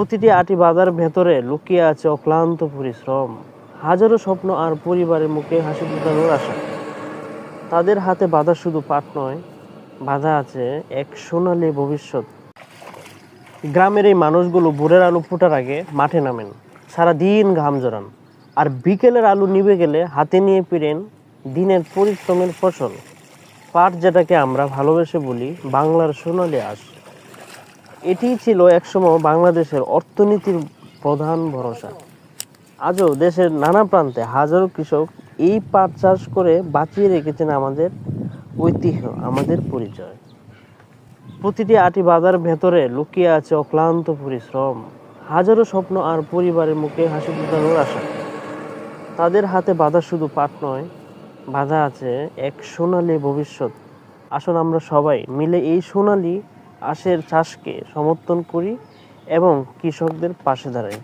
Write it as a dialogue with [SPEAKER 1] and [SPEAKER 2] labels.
[SPEAKER 1] প্রতিটি আটি বাধার ভেতরে লুকিয়ে আছে অক্লান্ত পরিশ্রম। হাজারো স্বপ্ন আর পরিবারের মুখে হাসি ফোটানোর আশা। তাদের হাতে বাধা শুধু পাট নয়, বাধা আছে এক সোনালী ভবিষ্যৎ। গ্রামের এই মানুষগুলো ভোরের আলো ফোটার আগে মাঠে নামেন সারা দিন ঘাম জড়ান। আর বিকেলের আলু নিভে গেলে হাতে নিয়ে ফিরেন দিনের পরিশ্রমের ফসল। পাট যেটাকে আমরা ভালোবেসে বলি বাংলার সোনালী আঁশ। এটিই ছিল একসময় বাংলাদেশের অর্থনীতির প্রধান ভরসা। আজও দেশের নানা প্রান্তে হাজারো কৃষক এই পাট চাষ করে বাঁচিয়ে রেখেছেন আমাদের ঐতিহ্য, আমাদের পরিচয়। প্রতিটি আটি বাজার ভেতরে লুকিয়ে আছে অক্লান্ত পরিশ্রম, হাজারো স্বপ্ন আর পরিবারের মুখে হাসি ফোটানোর আশা। তাদের হাতে বাধা শুধু পাট নয়, বাধা আছে এক সোনালি ভবিষ্যৎ। আসুন আমরা সবাই মিলে এই সোনালী আশের চাষকে সমর্থন করি এবং কৃষকদের পাশে দাঁড়াই।